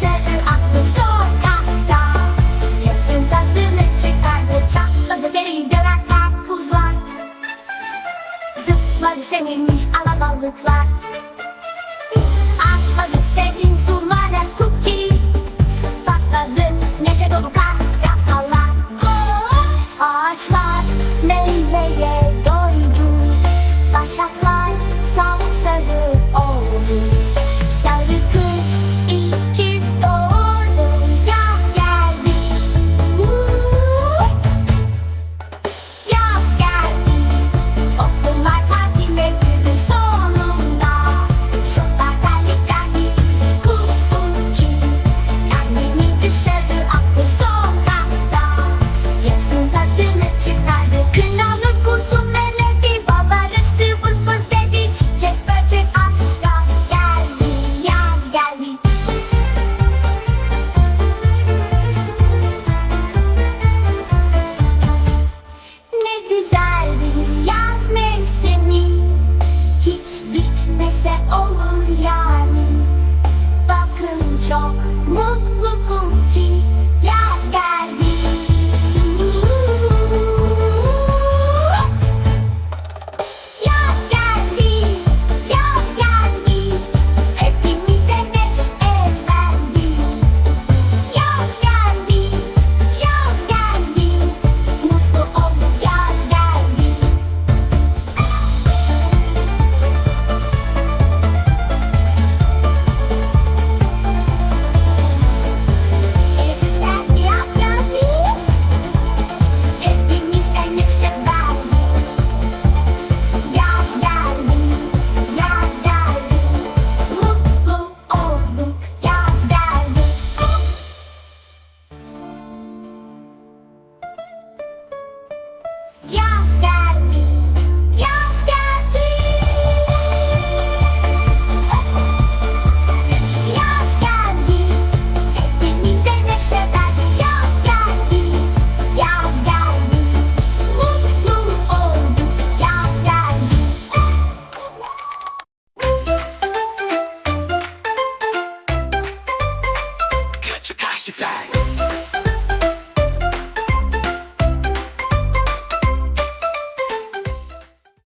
Şehir aklı sokakta. Yapsın tadını çıkardı Çatladı derin dönerler buzlar Zıpladı semirmiş alabalıklar. Atladı sevrin sulara kuki. Patladı neşe dolu kahkahalar Ağaçlar meyveye doydu. Başaklar Gitmese olur yani. Bakın çok mutlu she fly.